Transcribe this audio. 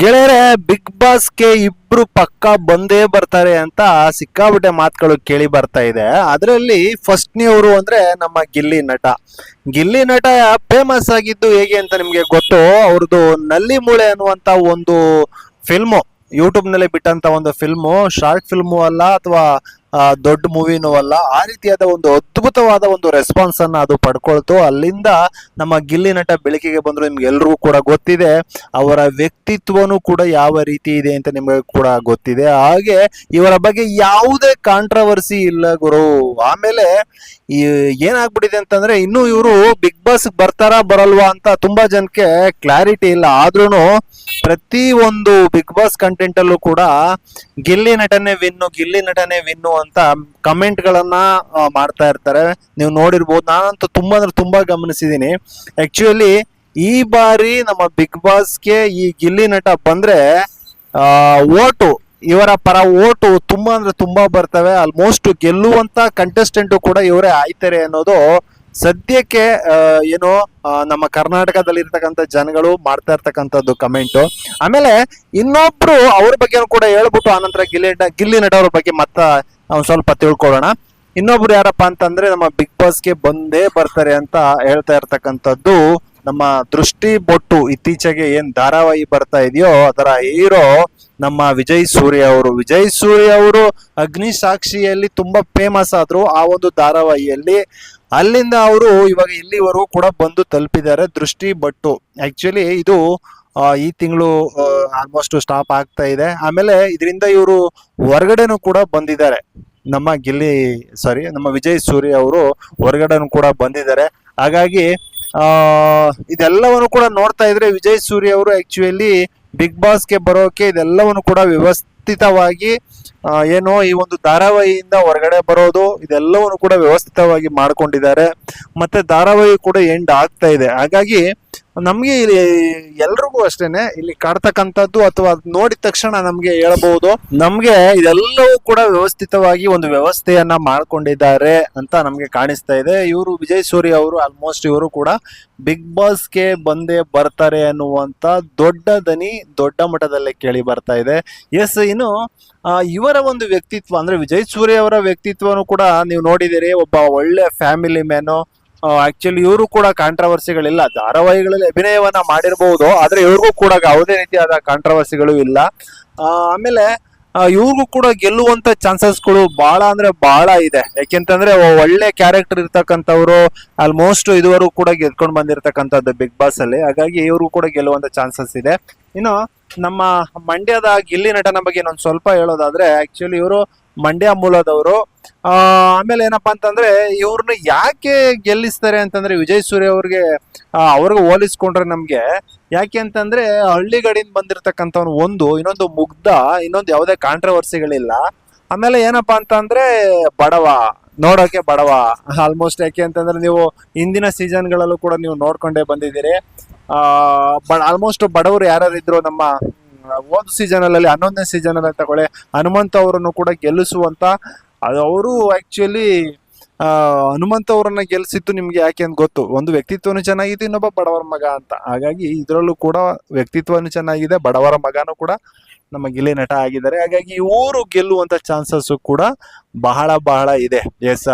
ಗೆಳೆಯರೆ ಬಿಗ್ ಬಾಸ್ಗೆ ಇಬ್ರು ಪಕ್ಕ ಬಂದೇ ಬರ್ತಾರೆ ಅಂತ ಸಿಕ್ಕಾಬಿಟ್ಟೆ ಮಾತುಗಳು ಕೇಳಿ ಬರ್ತಾ ಇದೆ. ಅದರಲ್ಲಿ ಫಸ್ಟ್ ನೀವರು ಅಂದ್ರೆ ನಮ್ಮ ಗಿಲ್ಲಿ ನಟ. ಗಿಲ್ಲಿ ನಟ ಫೇಮಸ್ ಆಗಿದ್ದು ಹೇಗೆ ಅಂತ ನಿಮ್ಗೆ ಗೊತ್ತು ಅವ್ರದ್ದು ನಲ್ಲಿ ಮೂಳೆ ಅನ್ನುವಂತ ಒಂದು ಫಿಲ್ಮು ಯೂಟ್ಯೂಬ್ನಲ್ಲಿ ಬಿಟ್ಟಂತ ಒಂದು ಫಿಲ್ಮು ಶಾರ್ಟ್ ಫಿಲ್ಮು ಅಲ್ಲ ಅಥವಾ ದೊಡ್ಡ ಮೂವಿನೂ ಅಲ್ಲ. ಆ ರೀತಿಯಾದ ಒಂದು ಅದ್ಭುತವಾದ ಒಂದು ರೆಸ್ಪಾನ್ಸ್ ಅನ್ನ ಅದು ಪಡ್ಕೊಳ್ತು. ಅಲ್ಲಿಂದ ನಮ್ಮ ಗಿಲ್ಲಿ ನಟ ಬೆಳಕಿಗೆ ಬಂದ್ರು ನಿಮ್ಗೆ ಎಲ್ರಿಗೂ ಕೂಡ ಗೊತ್ತಿದೆ. ಅವರ ವ್ಯಕ್ತಿತ್ವನೂ ಕೂಡ ಯಾವ ರೀತಿ ಇದೆ ಅಂತ ನಿಮಗೆ ಕೂಡ ಗೊತ್ತಿದೆ. ಹಾಗೆ ಇವರ ಬಗ್ಗೆ ಯಾವುದೇ ಕಾಂಟ್ರವರ್ಸಿ ಇಲ್ಲ ಗುರು. ಆಮೇಲೆ ಈ ಏನಾಗ್ಬಿಟ್ಟಿದೆ ಅಂತಂದ್ರೆ ಇನ್ನು ಇವರು ಬಿಗ್ ಬಾಸ್ ಬರ್ತಾರಾ ಬರಲ್ವಾ ಅಂತ ತುಂಬಾ ಜನಕ್ಕೆ ಕ್ಲಾರಿಟಿ ಇಲ್ಲ. ಆದ್ರೂ ಪ್ರತಿ ಒಂದು ಬಿಗ್ ಬಾಸ್ ಕಂಟೆಂಟ್ ಅಲ್ಲೂ ಕೂಡ ಗಿಲ್ಲಿ ನಟನೆ ವಿನ್ನು ಗಿಲ್ಲಿ ನಟನೆ ವಿನ್ನು ಅಂತ ಕಮೆಂಟ್ ಗಳನ್ನ ಮಾಡ್ತಾ ಇರ್ತಾರೆ. ನೀವು ನೋಡಿರ್ಬೋದು, ನಾನಂತೂ ತುಂಬಾ ಅಂದ್ರೆ ತುಂಬಾ ಗಮನಿಸಿದೀನಿ. ಆಕ್ಚುಲಿ ಈ ಬಾರಿ ನಮ್ಮ ಬಿಗ್ ಬಾಸ್ಗೆ ಈ ಗಿಲ್ಲಿ ನಟ ಬಂದ್ರೆ ಓಟು, ಇವರ ಪರ ಓಟು ತುಂಬಾ ಅಂದ್ರೆ ತುಂಬಾ ಬರ್ತವೆ. ಆಲ್ಮೋಸ್ಟ್ ಗೆಲ್ಲುವಂತ ಕಂಟೆಸ್ಟೆಂಟ್ ಕೂಡ ಇವರೇ ಆಯ್ತಾರೆ ಅನ್ನೋದು ಸದ್ಯಕ್ಕೆ ಏನು ನಮ್ಮ ಕರ್ನಾಟಕದಲ್ಲಿ ಇರ್ತಕ್ಕಂಥ ಜನಗಳು ಮಾಡ್ತಾ ಇರ್ತಕ್ಕಂಥದ್ದು ಕಮೆಂಟ್. ಆಮೇಲೆ ಇನ್ನೊಬ್ರು ಅವ್ರ ಬಗ್ಗೆ ಕೂಡ ಹೇಳ್ಬಿಟ್ಟು ಆನಂತರ ಗಿಲ್ಲಿ ಗಿಲ್ಲಿ ನಟ ಅವ್ರ ಬಗ್ಗೆ ಮತ್ತ ಒಂದ್ ಸ್ವಲ್ಪ ತಿಳ್ಕೊಳ್ಳೋಣ. ಇನ್ನೊಬ್ರು ಯಾರಪ್ಪ ಅಂತಂದ್ರೆ ನಮ್ಮ ಬಿಗ್ ಬಾಸ್ಗೆ ಬಂದೇ ಬರ್ತಾರೆ ಅಂತ ಹೇಳ್ತಾ ಇರ್ತಕ್ಕಂಥದ್ದು ನಮ್ಮ ದೃಷ್ಟಿ ಬೊಟ್ಟು ಇತ್ತೀಚೆಗೆ ಏನ್ ಧಾರಾವಾಹಿ ಬರ್ತಾ ಇದೆಯೋ ಅದರ ಹೀರೋ ನಮ್ಮ ವಿಜಯ್ ಸೂರ್ಯ ಅವರು. ವಿಜಯ್ ಸೂರ್ಯ ಅವರು ಅಗ್ನಿ ಸಾಕ್ಷಿಯಲ್ಲಿ ತುಂಬಾ ಫೇಮಸ್ ಆದ್ರು ಆ ಒಂದು ಧಾರಾವಾಹಿಯಲ್ಲಿ. ಅಲ್ಲಿಂದ ಅವರು ಇವಾಗ ಇಲ್ಲಿವರೆಗೂ ಕೂಡ ಬಂದು ತಲುಪಿದ್ದಾರೆ ದೃಷ್ಟಿ ಬಟ್ಟು. ಆಕ್ಚುಲಿ ಇದು ಈ ತಿಂಗಳು ಆಲ್ಮೋಸ್ಟ್ ಸ್ಟಾಪ್ ಆಗ್ತಾ ಇದೆ. ಆಮೇಲೆ ಇದರಿಂದ ಇವರು ಹೊರಗಡೆನೂ ಕೂಡ ಬಂದಿದ್ದಾರೆ. ನಮ್ಮ ಗಿಲ್ಲಿ ಸಾರಿ ನಮ್ಮ ವಿಜಯ್ ಸೂರ್ಯ ಅವರು ಹೊರಗಡೆನೂ ಕೂಡ ಬಂದಿದ್ದಾರೆ. ಹಾಗಾಗಿ ಇದೆಲ್ಲವನ್ನು ಕೂಡ ನೋಡ್ತಾ ಇದ್ರೆ ವಿಜಯ್ ಸೂರ್ಯ ಅವರು ಆಕ್ಚುಲಿ ಬಿಗ್ ಬಾಸ್ಗೆ ಬರೋಕೆ ಇದೆಲ್ಲವನ್ನು ಕೂಡ ವ್ಯವಸ್ಥಿತವಾಗಿ ಏನು ಈ ಒಂದು ಧಾರಾವಾಹಿಯಿಂದ ಹೊರಗಡೆ ಬರೋದು, ಇದೆಲ್ಲವನ್ನು ಕೂಡ ವ್ಯವಸ್ಥಿತವಾಗಿ ಮಾಡ್ಕೊಂಡಿದ್ದಾರೆ. ಮತ್ತೆ ಧಾರಾವಾಹಿ ಕೂಡ ಎಂಡ್ ಆಗ್ತಾ ಇದೆ. ಹಾಗಾಗಿ ನಮ್ಗೆ ಇಲ್ಲಿ ಎಲ್ರಿಗೂ ಅಷ್ಟೇನೆ, ಇಲ್ಲಿ ಕಾಡ್ತಕ್ಕಂಥದ್ದು ಅಥವಾ ನೋಡಿದ ತಕ್ಷಣ ನಮಗೆ ಹೇಳಬಹುದು ನಮಗೆ ಇದೆಲ್ಲವೂ ಕೂಡ ವ್ಯವಸ್ಥಿತವಾಗಿ ಒಂದು ವ್ಯವಸ್ಥೆಯನ್ನ ಮಾಡ್ಕೊಂಡಿದ್ದಾರೆ ಅಂತ ನಮಗೆ ಕಾಣಿಸ್ತಾ ಇದೆ. ಇವರು ವಿಜಯ್ ಸೂರಿ ಅವರು ಆಲ್ಮೋಸ್ಟ್ ಇವರು ಕೂಡ ಬಿಗ್ ಬಾಸ್ಗೆ ಬಂದೇ ಬರ್ತಾರೆ ಅನ್ನುವಂತ ದೊಡ್ಡ ದನಿ ದೊಡ್ಡ ಮಟ್ಟದಲ್ಲೇ ಕೇಳಿ ಬರ್ತಾ ಇದೆ. ಎಸ್ ಇನ್ನು ಇವರ ಒಂದು ವ್ಯಕ್ತಿತ್ವ, ಅಂದ್ರೆ ವಿಜಯ್ ಸೂರಿ ಅವರ ವ್ಯಕ್ತಿತ್ವನು ಕೂಡ ನೀವು ನೋಡಿದಿರಿ ಒಬ್ಬ ಒಳ್ಳೆ ಫ್ಯಾಮಿಲಿ ಮ್ಯಾನು ಆಕ್ಚುಲಿ ಇವರು ಕೂಡ ಕಾಂಟ್ರವರ್ಸಿಗಳಿಲ್ಲ ಧಾರಾವಾಹಿಗಳಲ್ಲಿ ಅಭಿನಯವನ್ನ ಮಾಡಿರಬಹುದು ಆದ್ರೆ ಇವ್ರಿಗೂ ಕೂಡ ಯಾವುದೇ ರೀತಿಯಾದ ಕಾಂಟ್ರವರ್ಸಿಗಳು ಇಲ್ಲ. ಆಮೇಲೆ ಇವ್ರಿಗೂ ಕೂಡ ಗೆಲ್ಲುವಂತ ಚಾನ್ಸಸ್ಗಳು ಬಹಳ ಅಂದ್ರೆ ಬಹಳ ಇದೆ. ಯಾಕೆಂತಂದ್ರೆ ಒಳ್ಳೆ ಕ್ಯಾರೆಕ್ಟರ್ ಇರ್ತಕ್ಕಂಥವ್ರು ಆಲ್ಮೋಸ್ಟ್ ಇದುವರೆಗೂ ಕೂಡ ಗೆದ್ಕೊಂಡು ಬಂದಿರತಕ್ಕಂಥದ್ದು ಬಿಗ್ ಬಾಸ್ ಅಲ್ಲಿ. ಹಾಗಾಗಿ ಇವ್ರಿಗೂ ಕೂಡ ಗೆಲ್ಲುವಂತ ಚಾನ್ಸಸ್ ಇದೆ. ಇನ್ನು ನಮ್ಮ ಮಂಡ್ಯದ ಗಿಲ್ಲಿ ನಟನ ಬಗ್ಗೆ ಇನ್ನೊಂದು ಸ್ವಲ್ಪ ಹೇಳೋದಾದ್ರೆ ಆಕ್ಚುಲಿ ಇವರು ಮಂಡ್ಯ ಮೂಲದವರು. ಆಮೇಲೆ ಏನಪ್ಪಾ ಅಂತಂದ್ರೆ ಇವ್ರನ್ನ ಯಾಕೆ ಗೆಲ್ಲಿಸ್ತಾರೆ ಅಂತಂದ್ರೆ ವಿಜಯ್ ಸೂರ್ಯ ಅವ್ರಿಗೆ ಅವ್ರಿಗೆ ಹೋಲಿಸ್ಕೊಂಡ್ರೆ ನಮ್ಗೆ, ಯಾಕೆ ಅಂತಂದ್ರೆ ಹಳ್ಳಿಗಡಿಂದ ಬಂದಿರತಕ್ಕಂಥವ್ನು ಒಂದು, ಇನ್ನೊಂದು ಮುಗ್ಧ, ಇನ್ನೊಂದು ಯಾವುದೇ ಕಾಂಟ್ರವರ್ಸಿಗಳಿಲ್ಲ ಆಮೇಲೆ ಏನಪ್ಪಾ ಅಂತಂದ್ರೆ ಬಡವ, ನೋಡೋಕೆ ಬಡವ ಆಲ್ಮೋಸ್ಟ್ ಯಾಕೆ ಅಂತಂದ್ರೆ ನೀವು ಹಿಂದಿನ ಸೀಸನ್ಗಳಲ್ಲೂ ಕೂಡ ನೀವು ನೋಡ್ಕೊಂಡೇ ಬಂದಿದ್ದೀರಿ. ಆಲ್ಮೋಸ್ಟ್ ಬಡವರು ಯಾರ್ಯಾರು ಇದ್ರು ನಮ್ಮ ಒಂದು ಸೀಸನ್ ಅಲ್ಲಿ ಹನ್ನೊಂದನೇ ಸೀಸನ್ ಅಲ್ಲಿ ತಗೊಳ್ಳಿ, ಹನುಮಂತ ಅವರನ್ನು ಕೂಡ ಗೆಲ್ಲಿಸುವಂತ ಅದು ಅವರು ಆಕ್ಚುಲಿ ಆ, ಹನುಮಂತ ಅವರನ್ನ ಗೆಲ್ಸಿದ್ದು ನಿಮ್ಗೆ ಯಾಕೆ ಅಂತ ಗೊತ್ತು. ಒಂದು ವ್ಯಕ್ತಿತ್ವನು ಚೆನ್ನಾಗಿದೆ, ಇನ್ನೊಬ್ಬ ಬಡವರ ಮಗ ಅಂತ. ಹಾಗಾಗಿ ಇದರಲ್ಲೂ ಕೂಡ ವ್ಯಕ್ತಿತ್ವನು ಚೆನ್ನಾಗಿದೆ, ಬಡವರ ಮಗನೂ ಕೂಡ ನಮ್ಮ ಗಿಲ್ಲಿ ನಟ ಆಗಿದ್ದಾರೆ. ಹಾಗಾಗಿ ಇವರು ಗೆಲ್ಲುವಂತ ಚಾನ್ಸಸ್ ಕೂಡ ಬಹಳ ಬಹಳ ಇದೆ. ಎಸ್